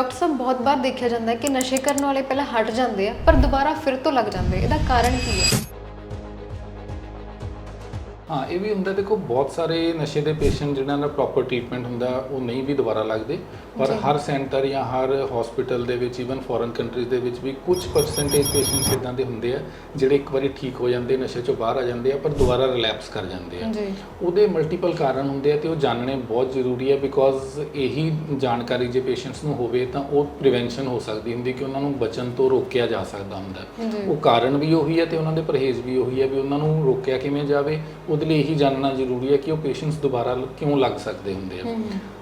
Doctor ਸਾਹਿਬ ਬਹੁਤ ਵਾਰ ਦੇਖਿਆ ਜਾਂਦਾ ਹੈ ਕਿ ਨਸ਼ੇ ਕਰਨ ਵਾਲੇ ਪਹਿਲਾਂ ਹਟ ਜਾਂਦੇ ਆ, ਪਰ ਦੁਬਾਰਾ ਫਿਰ ਤੋਂ ਲੱਗ ਜਾਂਦੇ ਇਹਦਾ ਕਾਰਨ ਕੀ ਹੈ? ਹਾਂ ਇਹ ਵੀ ਹੁੰਦਾ ਦੇਖੋ ਬਹੁਤ ਸਾਰੇ ਨਸ਼ੇ ਦੇ ਪੇਸ਼ੈਂਟ ਜਿਨ੍ਹਾਂ ਦਾ ਪ੍ਰੋਪਰ ਟ੍ਰੀਟਮੈਂਟ ਹੁੰਦਾ ਉਹ ਨਹੀਂ ਵੀ ਦੁਬਾਰਾ ਲੱਗਦੇ। ਪਰ। ਹਰ ਸੈਂਟਰ ਜਾਂ ਹਰ ਹਸਪੀਟਲ ਦੇ ਵਿੱਚ ਇਵਨ ਫੋਰਨ ਕੰਟਰੀਜ਼ ਦੇ ਵਿੱਚ ਵੀ ਕੁਝ ਪਰਸੈਂਟੇਜ ਪੇਸ਼ੈਂਟਸ ਇਦਾਂ ਦੇ ਹੁੰਦੇ ਆ ਜਿਹੜੇ ਇੱਕ ਵਾਰੀ ਠੀਕ ਹੋ ਜਾਂਦੇ ਨਸ਼ੇ ਚੋਂ ਬਾਹਰ ਆ ਜਾਂਦੇ ਆ ਪਰ ਦੁਬਾਰਾ ਰਿਲੈਪਸ ਕਰ ਜਾਂਦੇ ਆ। ਉਹਦੇ ਮਲਟੀਪਲ ਕਾਰਨ ਹੁੰਦੇ ਆ ਤੇ ਉਹ ਜਾਣਨੇ ਬਹੁਤ ਜ਼ਰੂਰੀ ਹੈ ਬਿਕੋਜ਼ ਇਹੀ ਜਾਣਕਾਰੀ ਜੇ ਪੇਸ਼ੈਂਟਸ ਨੂੰ ਹੋਵੇ ਤਾਂ ਉਹ ਪ੍ਰੀਵੈਂਸ਼ਨ ਹੋ ਸਕਦੀ ਹੁੰਦੀ ਕਿ ਉਹਨਾਂ ਨੂੰ ਬਚਣ ਤੋਂ ਰੋਕਿਆ ਜਾ ਸਕਦਾ ਹੁੰਦਾ। ਉਹ ਕਾਰਨ ਵੀ ਉਹੀ ਹੈ ਤੇ ਉਹਨਾਂ ਦੇ ਪਰਹੇਜ਼ ਵੀ ਉਹੀ ਹੈ ਵੀ ਉਹਨਾਂ ਨੂੰ ਰੋਕਿਆ ਕਿਵੇਂ ਜਾਵੇ ਉਹਦੇ ਲਈ ਇਹੀ ਜਾਣਨਾ ਜ਼ਰੂਰੀ ਹੈ ਕਿ ਉਹ ਪੇਸ਼ੈਂਟਸ ਦੁਬਾਰਾ ਲ- ਕਿਉਂ ਲੱਗ ਸਕਦੇ ਹੁੰਦੇ ਆ।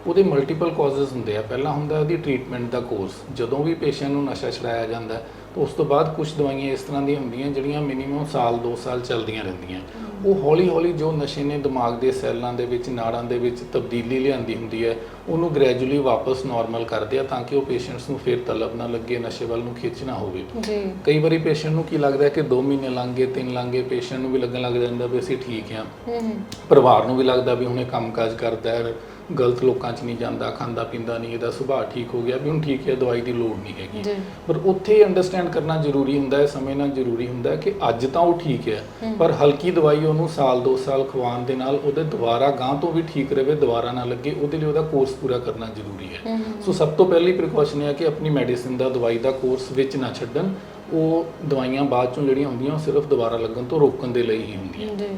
ਉਹਦੇ ਮਲਟੀਪਲ ਕਾਜ਼ਸ ਹੁੰਦੇ ਆ। ਪਹਿਲਾ ਹੁੰਦਾ ਉਹਦੀ ਟ੍ਰੀਟਮੈਂਟ ਦਾ ਕੋਰਸ ਜਦੋਂ ਵੀ ਪੇਸ਼ੈਂਟ ਨੂੰ ਨਸ਼ਾ ਛਡਾਇਆ ਜਾਂਦਾ ਹੈ, ਤਾਂ ਉਸ ਤੋਂ ਬਾਅਦ ਕੁਝ ਦਵਾਈਆਂ ਇਸ ਤਰ੍ਹਾਂ ਦੀਆਂ ਹੁੰਦੀਆਂ ਜਿਹੜੀਆਂ ਮਿਨੀਮਮ ਸਾਲ 2 ਸਾਲ ਚੱਲਦੀਆਂ ਰਹਿੰਦੀਆਂ। ਉਹ ਹੌਲੀ ਹੌਲੀ ਜੋ ਨਸ਼ੇ ਨੇ ਦਿਮਾਗ ਦੇ ਸੈੱਲਾਂ ਦੇ ਵਿੱਚ ਨਾੜਾਂ ਦੇ ਵਿੱਚ ਤਬਦੀਲੀ ਲਿਆਂਦੀ ਹੁੰਦੀ ਹੈ ਉਹਨੂੰ ਗ੍ਰੈਜੂਅਲੀ ਵਾਪਸ ਨਾਰਮਲ ਕਰਦੇ ਆ ਤਾਂ ਕਿ ਉਹ ਪੇਸ਼ੈਂਟਸ ਨੂੰ ਫਿਰ ਤਲਬ ਨਾ ਲੱਗੇ ਨਸ਼ੇ ਵੱਲ ਨੂੰ ਖਿੱਚ ਨਾ ਹੋਵੇ। ਜੀ। ਕਈ ਵਾਰੀ ਪੇਸ਼ੈਂਟ ਨੂੰ ਕੀ ਲੱਗਦਾ ਕਿ 2 ਮਹੀਨੇ ਲੰਘ ਗਏ 3 ਲੰਘ ਗਏ ਪੇਸ਼ੈਂਟ ਨੂੰ ਵੀ ਲੱਗਣ ਲੱਗ ਜਾਂਦਾ ਵੀ ਅਸੀਂ ਠੀਕ ਹਮ, ਪਰਿਵਾਰ ਨੂੰ ਵੀ ਲੱਗਦਾ ਵੀ ਹੁਣੇ ਕੰਮਕਾਜ ਕਰਦਾ ਹੈ ਗਲਤ ਲੋਕਾਂ 'ਚ ਨਹੀਂ ਜਾਂਦਾ ਖਾਂਦਾ ਪੀਂਦਾ ਨਹੀਂ ਇਹਦਾ ਸੁਭਾਅ ਠੀਕ ਹੋ ਗਿਆ ਵੀ ਹੁਣ ਠੀਕ ਹੈ ਦਵਾਈ ਦੀ ਲੋੜ ਨਹੀਂ ਹੈਗੀ। ਜੀ। ਪਰ ਉੱਥੇ ਅੰਡਰਸਟੈਂਡ ਕਰਨਾ ਜ਼ਰੂਰੀ ਹੁੰਦਾ ਹੈ ਸਮਝਣਾ ਜ਼ਰੂਰੀ ਹੁੰਦਾ ਹੈ ਕਿ ਅੱਜ ਤਾਂ ਉਹ ਠੀਕ ਹੈ। ਪਰ ਹਲਕੀ ਦਵਾਈ ਉਹਨੂੰ ਸਾਲ 2 ਸਾਲ ਖਵਾਉਣ ਦੇ ਨਾਲ ਉਹਦੇ ਦੁਬਾਰਾ ਗਾਂ ਤੋਂ ਵੀ ਠੀਕ ਰਵੇ ਦੁਬਾਰਾ ਨਾ ਲੱਗੇ ਉਹਦੇ ਲਈ ਉਹਦਾ ਕੋਰਸ ਪੂਰਾ ਕਰਨਾ ਜ਼ਰੂਰੀ ਹੈ। ਸੋ ਸਭ ਤੋਂ ਪਹਿਲੀ ਪ੍ਰੀਕਾਸ਼ਨ ਹੈ ਕਿ ਆਪਣੀ ਮੈਡੀਸਿਨ ਦਾ ਦਵਾਈ ਦਾ ਕੋਰਸ ਵਿੱਚ ਨਾ ਛੱਡਣ। ਉਹ ਦਵਾਈਆਂ ਬਾਅਦ ਚੋਂ ਜਿਹੜੀਆਂ ਹੁੰਦੀਆਂ ਉਹ ਸਿਰਫ ਦੁਬਾਰਾ ਲੱਗਣ ਤੋਂ ਰੋਕਣ ਦੇ ਲਈ ਹੀ ਹੁੰਦੀਆਂ। ਜੀ।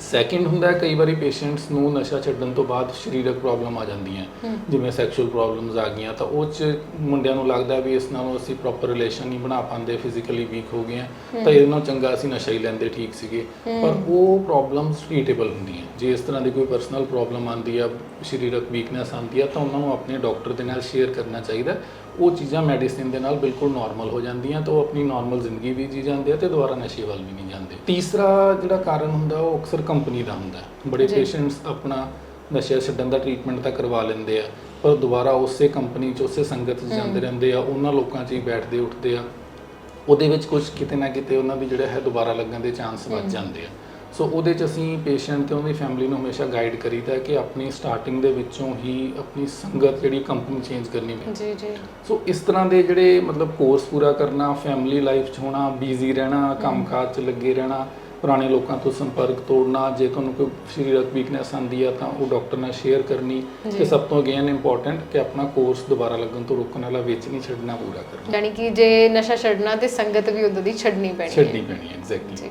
ਸੈਕਿੰਡ ਹੁੰਦਾ ਹੈ ਕਈ ਵਾਰੀ ਪੇਸ਼ੈਂਟਸ ਨੂੰ ਨਸ਼ਾ ਛੱਡਣ ਤੋਂ ਬਾਅਦ ਸਰੀਰਕ ਪ੍ਰੋਬਲਮ ਆ ਜਾਂਦੀਆਂ ਹਮ, ਜਿਵੇਂ ਸੈਕਸ਼ੂਅਲ ਪ੍ਰੋਬਲਮਸ ਆ ਗਈਆਂ ਤਾਂ ਉਹ ਚ ਮੁੰਡਿਆਂ ਨੂੰ ਲੱਗਦਾ ਵੀ ਇਸ ਨਾਲ ਅਸੀਂ ਪ੍ਰੋਪਰ ਰਿਲੇਸ਼ਨ ਨਹੀਂ ਬਣਾ ਪਾਉਂਦੇ ਫਿਜ਼ੀਕਲੀ ਵੀਕ ਹੋ ਗਏ ਹਾਂ। ਤਾਂ ਇਹਦੇ ਨਾਲ ਚੰਗਾ ਅਸੀਂ ਨਸ਼ਾ ਹੀ ਲੈਂਦੇ ਠੀਕ ਸੀਗੇ। ਪਰ ਉਹ ਪ੍ਰੋਬਲਮਸ ਟ੍ਰੀਟੇਬਲ ਹੁੰਦੀਆਂ ਜੇ ਇਸ ਤਰ੍ਹਾਂ ਦੀ ਕੋਈ ਪਰਸਨਲ ਪ੍ਰੋਬਲਮ ਆਉਂਦੀ ਆ ਸਰੀਰਕ ਵੀਕਨੈਸ ਆਉਂਦੀ ਆ ਤਾਂ ਉਹਨਾਂ ਨੂੰ ਆਪਣੇ ਡਾਕਟਰ ਦੇ ਨਾਲ ਸ਼ੇਅਰ ਕਰਨਾ ਚਾਹੀਦਾ ਉਹ ਚੀਜ਼ਾਂ ਮੈਡੀਸਿਨ ਦੇ ਨਾਲ ਬਿਲਕੁਲ ਨਾਰਮਲ ਹੋ ਜਾਂਦੀਆਂ ਤਾਂ ਉਹ ਆਪਣੀ ਨਾਰਮਲ ਜ਼ਿੰਦਗੀ ਵੀ ਜੀ ਜਾਂਦੇ ਆ ਤੇ ਦੁਬਾਰਾ ਨਸ਼ੇ ਵੱਲ ਵੀ ਨਹੀਂ ਜਾਂਦੇ। ਤੀਸਰਾ ਜਿਹੜਾ ਕਾਰਨ ਹੁੰਦਾ ਉਹ ਅਕਸਰ ਕੰਪਨੀ ਦਾ ਹੁੰਦਾ ਹੈ। ਬੜੇ ਜੀ। ਪੇਸ਼ੈਂਟਸ ਆਪਣਾ ਨਸ਼ਾ ਛੱਡਣ ਦਾ ਟ੍ਰੀਟਮੈਂਟ ਤਾਂ ਕਰਵਾ ਲੈਂਦੇ ਆ ਪਰ ਦੁਬਾਰਾ ਉਸੇ ਕੰਪਨੀ 'ਚ ਉਸੇ ਸੰਗਤ 'ਚ ਜਾਂਦੇ। ਰਹਿੰਦੇ ਆ ਉਹਨਾਂ ਲੋਕਾਂ 'ਚ ਹੀ ਬੈਠਦੇ ਉੱਠਦੇ ਆ ਉਹਦੇ ਵਿੱਚ ਕੁਝ ਕਿਤੇ ਨਾ ਕਿਤੇ ਉਹਨਾਂ ਦੀ ਜਿਹੜਾ ਹੈ ਦੁਬਾਰਾ ਲੱਗਣ ਦੇ ਚਾਂਸ ਵੱਧ। ਜਾਂਦੇ ਆ ਸੋ ਉਹਦੇ 'ਚ ਅਸੀਂ ਪੇਸ਼ੈਂਟ ਤੇ ਉਹਦੀ ਫੈਮਿਲੀ ਨੂੰ ਹਮੇਸ਼ਾ ਗਾਈਡ ਕਰੀਦਾ ਕਿ ਆਪਣੀ ਸਟਾਰਟਿੰਗ ਦੇ ਵਿੱਚੋਂ ਹੀ ਆਪਣੀ ਸੰਗਤ ਜਿਹੜੀ ਕੰਪਨੀ ਚੇਂਜ ਕਰਨੀ ਪੈਂਦੀ ਜੀ ਜੀ ਸੋ ਇਸ ਤਰ੍ਹਾਂ ਦੇ ਜਿਹੜੇ ਮਤਲਬ ਕੋਰਸ ਪੂਰਾ ਕਰਨਾ ਫੈਮਿਲੀ ਲਾਈਫ 'ਚ ਹੋਣਾ ਬਿਜ਼ੀ ਰਹਿਣਾ ਕੰਮਕਾਜ 'ਚ ਲੱਗੇ ਰਹਿਣਾ ਪੁਰਾਣੇ ਲੋਕਾਂ ਤੋਂ ਸੰਪਰਕ ਤੋੜਨਾ ਜੇ ਤੁਹਾਨੂੰ ਕੋਈ ਸਰੀਰਕ ਵੀਕਨੈਸ ਆਂਦੀ ਆ ਤਾਂ ਉਹ ਡਾਕਟਰ ਨਾਲ ਸ਼ੇਅਰ ਕਰਨੀ। ਤੇ ਸਭ ਤੋਂ ਅਗੇਨ ਇੰਪੋਰਟੈਂਟ ਕਿ ਆਪਣਾ ਕੋਰਸ ਦੁਬਾਰਾ ਲੱਗਣ ਤੋਂ ਰੋਕਣ ਵਾਲਾ ਵਿੱਚ ਨਹੀਂ ਛੱਡਣਾ ਪੂਰਾ ਕਰਨਾ। ਯਾਨੀ ਕਿ ਜੇ ਨਸ਼ਾ ਛੱਡਣਾ ਤੇ ਸੰਗਤ ਵੀ ਉਦੋਂ ਦੀ ਛੱਡਣੀ ਪੈਣੀ ਹੈ। ਛੱਡਣੀ ਪੈਣੀ ਹੈ ਐਗਜ਼ੈਕਟਲੀ